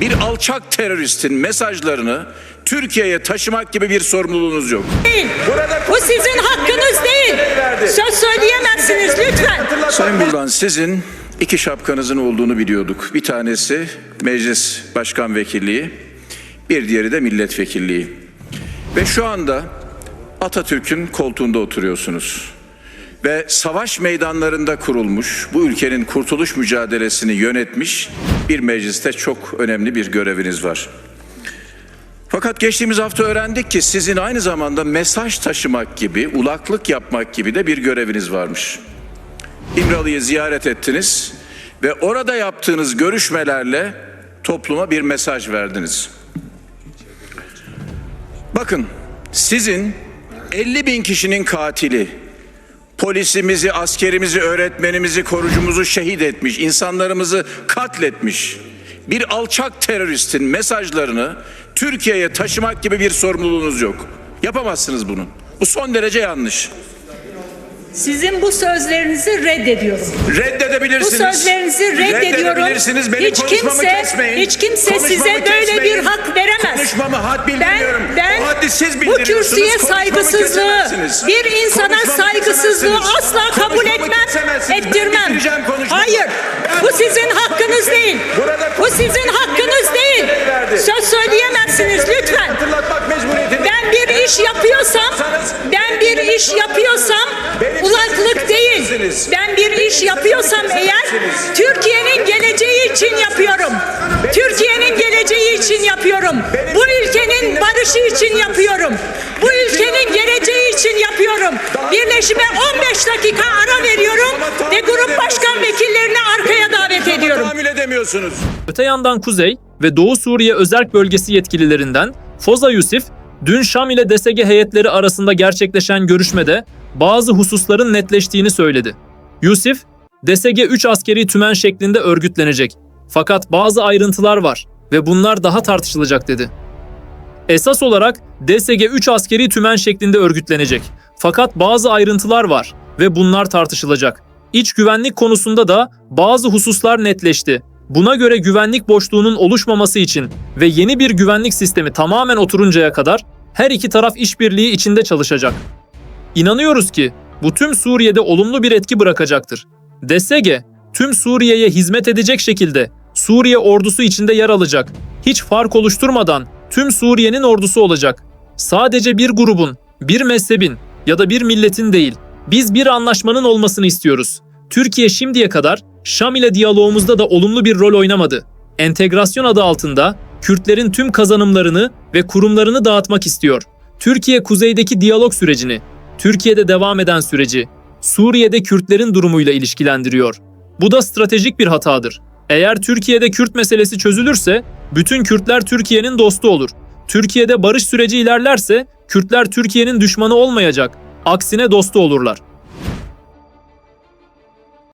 bir alçak teröristin mesajlarını Türkiye'ye taşımak gibi bir sorumluluğunuz yok. değil. Bu sizin hakkınız değil. Söz söyleyemezsiniz lütfen. Sayın Burhan sizin iki şapkanızın olduğunu biliyorduk. Bir tanesi meclis başkan vekilliği, bir diğeri de milletvekilliği. Ve şu anda Atatürk'ün koltuğunda oturuyorsunuz. Ve savaş meydanlarında kurulmuş, bu ülkenin kurtuluş mücadelesini yönetmiş bir mecliste çok önemli bir göreviniz var. Fakat geçtiğimiz hafta öğrendik ki sizin aynı zamanda mesaj taşımak gibi, ulaklık yapmak gibi de bir göreviniz varmış. İmralı'yı ziyaret ettiniz ve orada yaptığınız görüşmelerle topluma bir mesaj verdiniz. Bakın sizin 50 bin kişinin katili, polisimizi, askerimizi, öğretmenimizi, korucumuzu şehit etmiş, insanlarımızı katletmiş bir alçak teröristin mesajlarını Türkiye'ye taşımak gibi bir sorumluluğunuz yok. Yapamazsınız bunu. Bu son derece yanlış. Sizin bu sözlerinizi reddediyorum. Bu Reddedebilirsiniz. sözlerinizi reddediyorum. Reddedebilirsiniz. Benim Hiç konuşmamı kimse- kesmeyin. hiç kimse Konuşmamı size böyle kesmeyin. bir hak veremez. Konuşmamı had bildirmiyorum. Ben, ben o haddi siz bu kürsüye saygısızlığı, bir insana Konuşmamı saygısızlığı asla kabul Konuşmamı etmem, ettirmem. Hayır, Ben- bu sizin hakkınız değil. Burada Bu sizin hakkınız değil. Söz söyleyemezsiniz lütfen. Ben bir iş yapıyorsam, ben bir iş yapıyorsam ulaklık değil. Ben bir iş yapıyorsam eğer Türkiye'nin geleceği için yapıyorum. Türkiye'nin geleceği için yapıyorum. Bu ülkenin barışı için yapıyorum. Bu ülkenin geleceği için yapıyorum. Birleşime 15 dakika ara veriyorum ve grup başkan vekillerini arkaya davet ediyorum. Tahammül edemiyorsunuz. Öte yandan Kuzey ve Doğu Suriye Özerk Bölgesi yetkililerinden Foza Yusuf, dün Şam ile DSG heyetleri arasında gerçekleşen görüşmede bazı hususların netleştiğini söyledi. Yusuf, DSG 3 askeri tümen şeklinde örgütlenecek. Fakat bazı ayrıntılar var ve bunlar daha tartışılacak dedi. Esas olarak DSG 3 askeri tümen şeklinde örgütlenecek. Fakat bazı ayrıntılar var ve bunlar tartışılacak. İç güvenlik konusunda da bazı hususlar netleşti. Buna göre güvenlik boşluğunun oluşmaması için ve yeni bir güvenlik sistemi tamamen oturuncaya kadar her iki taraf işbirliği içinde çalışacak. İnanıyoruz ki bu tüm Suriye'de olumlu bir etki bırakacaktır. DSG tüm Suriye'ye hizmet edecek şekilde Suriye ordusu içinde yer alacak. Hiç fark oluşturmadan tüm Suriye'nin ordusu olacak. Sadece bir grubun, bir mezhebin ya da bir milletin değil. Biz bir anlaşmanın olmasını istiyoruz. Türkiye şimdiye kadar Şam ile diyalogumuzda da olumlu bir rol oynamadı. Entegrasyon adı altında Kürtlerin tüm kazanımlarını ve kurumlarını dağıtmak istiyor. Türkiye kuzeydeki diyalog sürecini, Türkiye'de devam eden süreci, Suriye'de Kürtlerin durumuyla ilişkilendiriyor. Bu da stratejik bir hatadır. Eğer Türkiye'de Kürt meselesi çözülürse bütün Kürtler Türkiye'nin dostu olur. Türkiye'de barış süreci ilerlerse Kürtler Türkiye'nin düşmanı olmayacak. Aksine dostu olurlar.